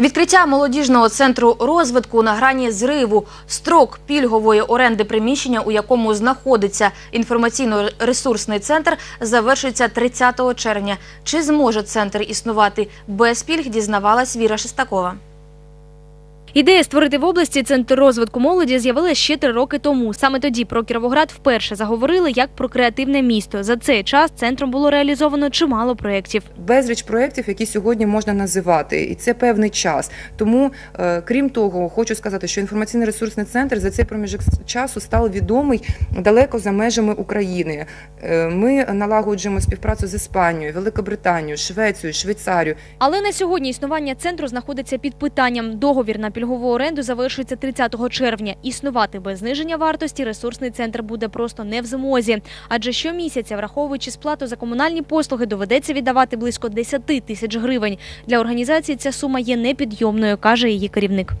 Відкриття молодіжного центру розвитку на грані зриву. Строк пільгової оренди приміщення, у якому знаходиться інформаційно-ресурсний центр, завершується 30 червня. Чи зможе центр існувати без пільг, дізнавалась Віра Шестакова. Ідея створити в області центр розвитку молоді з'явилася ще три роки тому. Саме тоді про Кіровоград вперше заговорили як про креативне місто. За цей час центром було реалізовано чимало проєктів. безліч проєктів, які сьогодні можна називати, і це певний час. Тому, е, крім того, хочу сказати, що інформаційний ресурсний центр за цей проміжок часу став відомий далеко за межами України. Е, Ми налагоджуємо співпрацю з Іспанією, Великобританією, Швецією, Швейцарією. Але на сьогодні існування центру знаходиться під питанням. Договір на пільгову оренду завершується 30 червня. Існувати без зниження вартості ресурсний центр буде просто не в змозі. Адже щомісяця, враховуючи сплату за комунальні послуги, доведеться віддавати близько 10 тисяч гривень. Для організації ця сума є непідйомною, каже її керівник.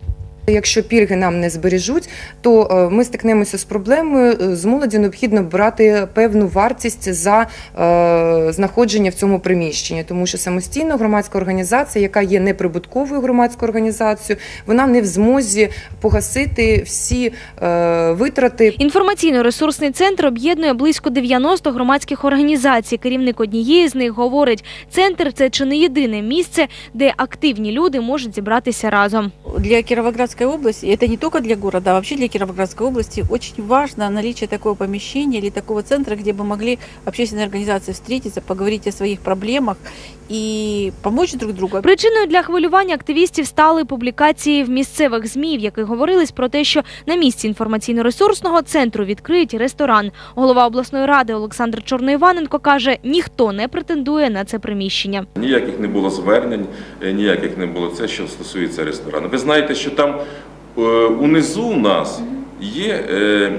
Якщо пільги нам не збережуть, то е, ми стикнемося з проблемою. е, З молоді необхідно брати певну вартість за е, знаходження в цьому приміщенні, тому що самостійно громадська організація, яка є неприбутковою громадською організацією, вона не в змозі погасити всі е, витрати. Інформаційно-ресурсний центр об'єднує близько 90 громадських організацій. Керівник однієї з них говорить, центр це чи не єдине місце, де активні люди можуть зібратися разом. Для Кировоградской области, это не только для города, а вообще для Кировоградской области очень важно наличие такого помещения или такого центра, где бы могли общественные организации встретиться, поговорить о своих проблемах и помочь друг другу. Причиною для хвилювання активістів стали публікації в місцевих змі, в яких говорилось про те, що на місці інформаційно-ресурсного центру відкриють ресторан. Голова обласної ради Олександр Чорноїваненко каже, ніхто не претендує на це приміщення. Ніяких не було звернень, е, ніяких не було це, що стосується ресторану. Ви знаєте, що там е, унизу у нас є е,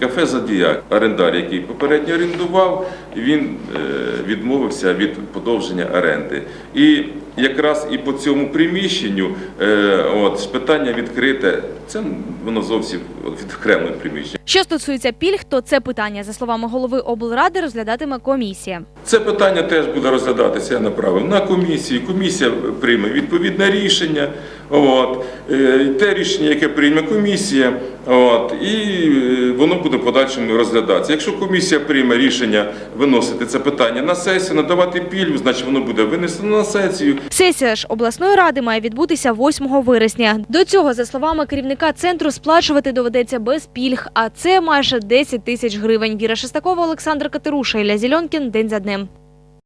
кафе Зодіак, орендар, який попередньо орендував, він е, відмовився від подовження оренди. І якраз і по цьому приміщенню е, от, питання відкрите, це воно зовсім відокремлене приміщення. Що стосується пільг, то це питання, за словами голови облради, розглядатиме комісія. Це питання теж буде розглядатися, я направив на комісію. Комісія прийме відповідне рішення. От. Е, Те рішення, яке прийме комісія, от, і е, воно буде в подальшому розглядатися. Якщо комісія прийме рішення виносити це питання на сесію, надавати пільгу, значить воно буде винесено на сесію. Сесія ж обласної ради має відбутися 8 вересня. До цього, за словами керівника центру, сплачувати доведеться без пільг, а це майже 10 тисяч гривень. Віра Шестакова, Олександр Катеруша, Ілля Зільонкін. День за днем.